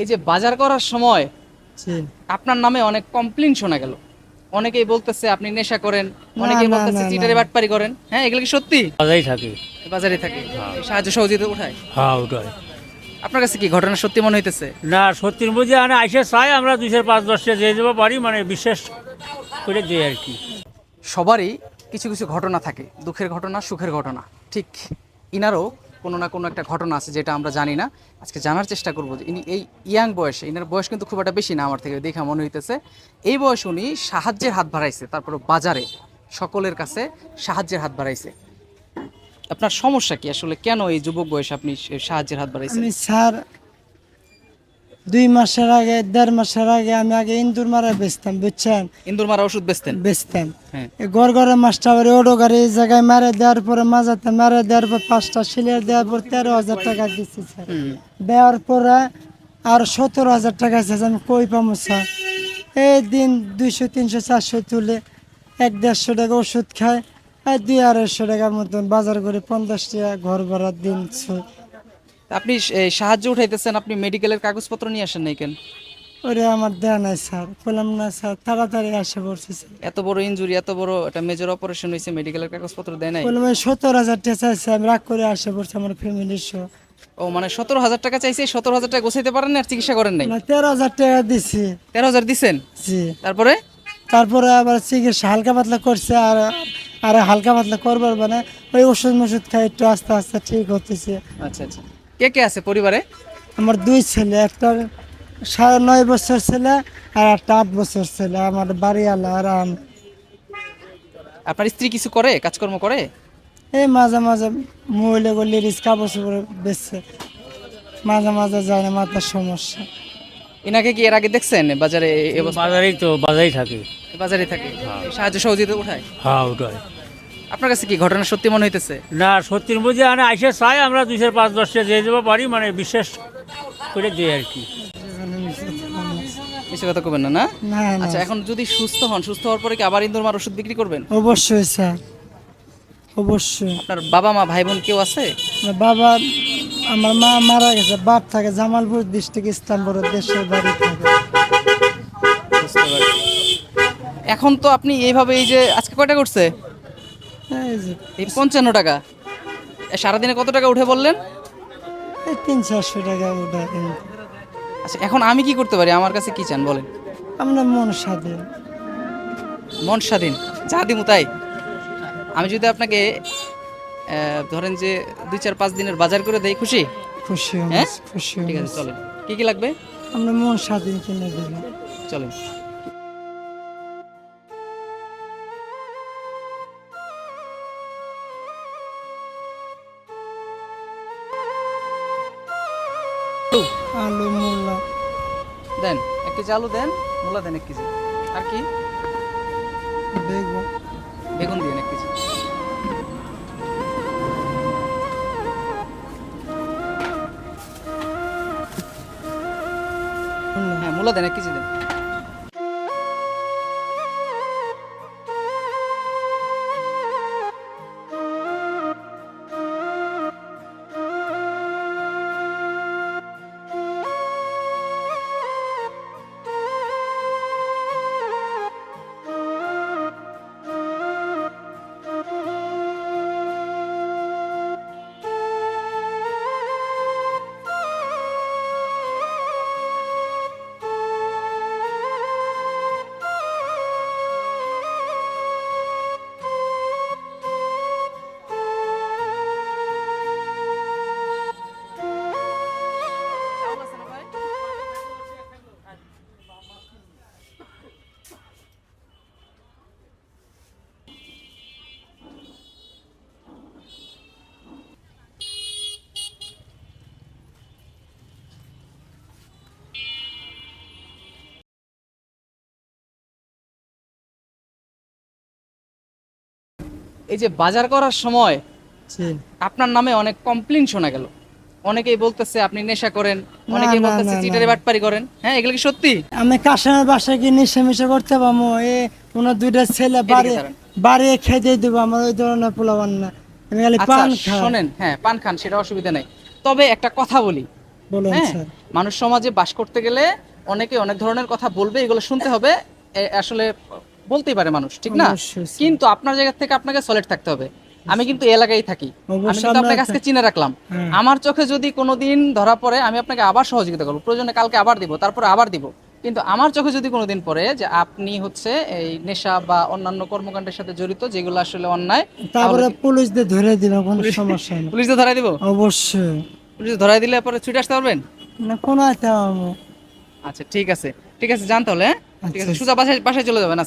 এই যে বাজার করার সময় আপনার নামে অনেক কমপ্লেন শোনা গেল। অনেকেই বলতেছে আপনি নেশা করেন। অনেকেই বলতেছে চিটারি। বাটপারি করেন। হ্যাঁ এগুলো কি সত্যি? বাজাই থাকে। বাজারে থাকে। সাহায্য সহযোগিতা উঠায়? হ্যাঁ ওটাই আপনার কাছে কি ঘটনা সত্যি মনে হইতেছে? না সত্যির মধ্যে আনে আইসে চাই আমরা দুইশের পাঁচ দশটা দিয়ে দেবো পারি মানে বিশেষ করে দিই আর কি। সবারই কিছু কিছু ঘটনা থাকে দুঃখের ঘটনা সুখের ঘটনা। ঠিক ইনারও কোনো না কোনো একটা ঘটনা আছে যেটা আমরা জানি না। আজকে জানার চেষ্টা করব ইনি এই ইয়াং বয়সে, ইনার বয়স কিন্তু খুব একটা বেশি না আমার থেকে দেখা মনে হইতেছে। এই বয়স উনি সাহায্যের হাত বাড়াইছে, তারপর বাজারে সকলের কাছে সাহায্যের হাত বাড়াইছে। আপনার সমস্যা কি? আসলে কেন এই যুবক বয়সে আপনি সাহায্যের হাত বাড়াইছেন? স্যার দুই মাসের আগে দেড় মাসের আগে আমি আগে ইন্দুর মারা বেচতাম বুঝছেন? ইন্দুর মারা ওষুধ বেচতেন? বেচতাম। হ্যাঁ। এই গড় গড়ে মাছটা আবার ওডো গাড়ি এই জায়গায় মারে দেওয়ার পরে মাজাতে মারে দেওয়ার পর পাঁচটা সিলিয়ার দেওয়ার পর তেরো হাজার টাকা দিচ্ছি স্যার। দেওয়ার পরে আর সতেরো হাজার টাকা আছে আমি কই পাবো স্যার? এই দিন দুইশো তিনশো চারশো তুলে এক দেড়শো টাকা ওষুধ খায় আর দুই আড়াইশো টাকার মতন বাজার করে পঞ্চাশ টাকা ঘর ভাড়ার দিন। আপনি সাহায্য উঠাইতেছেন আপনি মেডিকেলের কাগজপত্র নিয়ে আসেন নাই কেন? ওরে আমার দেয়া নাই স্যার। বললাম না স্যার তাড়াতাড়ি আসে পড়ছে এত বড় ইনজুরি এত বড় একটা মেজর অপারেশন হয়েছে মেডিকেলের কাগজপত্র দেয় নাই? বললাম ওই সত্তর হাজার টাকা চাইছে আমি রাগ করে আসে পড়ছে আমার ফ্যামিলির সহ ও মানে সতেরো হাজার টাকা চাইছে সতেরো হাজার টাকা গোছাইতে পারেন না আর চিকিৎসা করেন নাই? না তেরো হাজার টাকা দিছি। তেরো হাজার দিচ্ছেন জি। তারপরে? তারপরে আবার চিকিৎসা হালকা পাতলা করছে আর আর হালকা পাতলা করবার মানে ওই ওষুধ মষুধ খাই একটু আস্তে আস্তে ঠিক হতেছে আচ্ছা আচ্ছা। কে কে আছে পরিবারে? আমার দুই ছেলে একটা সাড়ে নয় বছর ছেলে আর একটা আট বছর ছেলে আমার বাড়িওয়ালা আর আমি। আপনার স্ত্রী কিছু করে কাজকর্ম করে? এই মাঝে মাঝে মহিলা লিরিস কাপড় চোপড় বেচছে। মাঝে মাঝে যায় না মাথার সমস্যা। এনাকে কি এর আগে দেখছেন? বাজারে বাজারেই তো বাজাই থাকে। বাজারে থাকে। সাহায্য সহযোগিতা উঠায়? হ্যাঁ ওটাই আপনার কাছে কি ঘটনা সত্যি মনে হইতেছে? না সত্যির মধ্যে আনে আইসে চাই আমরা দুইশের পাঁচ দশটা দিয়ে দেবো পারি মানে বিশেষ করে দিই আর কি। কথা কবেন না না? আচ্ছা এখন যদি সুস্থ হন সুস্থ হওয়ার পরে কি আবার ইন্দুর মার ওষুধ বিক্রি করবেন? অবশ্যই স্যার। অবশ্যই। আপনার বাবা মা ভাই বোন কেউ আছে? বাবা আমার মা মারা গেছে বাপ থাকে জামালপুর ডিস্ট্রিক্ট ইস্তাম্বুর দেশের বাড়ি থাকে। বুঝতে পারছি। এখন তো আপনি এইভাবে এই যে আজকে কয়টা করছে? এই এই পঞ্চান্ন টাকা। সারাদিনে কত টাকা উঠে বললেন? তিন চারশো টাকা আচ্ছা এখন আমি কি করতে পারি? আমার কাছে কি চান বলেন? আমরা মন স্বাধীন মন স্বাধীন যা দিমু তাই। আমি যদি আপনাকে ধরেন যে দুই চার পাঁচ দিনের বাজার করে দেই খুশি? খুশি হ্যাঁ? খুশি ঠিক আছে চলেন। কি কি লাগবে? আমরা মন স্বাধীন কিনে দিলাম চলেন। আলু মূলা। দেন এক কেজি আলু দেন মূলা দেন এক কেজি। আর কি? বেগুন। বেগুন দিন এক কেজি। হ্যাঁ মূলা দেন এক কেজি দেন। এই যে বাজার করার সময় আপনার নামে অনেক কমপ্লেন শোনা গেল। অনেকেই বলতেছে আপনি নেশা করেন। অনেকেই বলতেছে চিটারি। বাটপারি করেন। হ্যাঁ এগুলো কি সত্যি? আমি কাশানের বাসায় গিয়ে নিশে মিশে করতে পারব এ ওনার দুইটা ছেলে বাড়ি। বাড়ি খেতে দেবো আমার ওই ধরনের পোলাবান না। আমি খালি আচ্ছা পান খাই। শোনেন হ্যাঁ পান খান সেটা অসুবিধা নেই। তবে একটা কথা বলি। বলুন হ্যাঁ মানুষ সমাজে বাস করতে গেলে অনেকে অনেক ধরনের কথা বলবে এগুলো শুনতে হবে। আসলে বলতেই পারে মানুষ ঠিক না। কিন্তু আপনার জায়গা থেকে আপনাকে সলিড থাকতে হবে। আমি কিন্তু এলাকায় থাকি। আমি কিন্তু আপনাকে আমরা- আজকে চিনে রাখলাম। হ্যাঁ। আমার চোখে যদি কোনোদিন ধরা পড়ে আমি আপনাকে আবার সহযোগিতা করব। প্রয়োজনে কালকে আবার দিব তারপরে আবার দিব। কিন্তু আমার চোখে যদি কোনোদিন পড়ে যে আপনি হচ্ছে এই নেশা বা অন্যান্য কর্মকাণ্ডের সাথে জড়িত যেগুলো আসলে অন্যায় তারপরে পুলিশ দিয়ে ধরে দিবে কোনো সমস্যা নেই। পুলিশ ধরাই দিব? অবশ্যই। পুলিশ ধরাই দিলে পরে ছুটে আসতে পারবেন? না কোনো আচ্ছা ঠিক আছে। ঠিক আছে জান তাহলে হ্যাঁ? ঠিক আছে আচ্ছা। সোজা বাসায় বাসায় চলে যাবেন।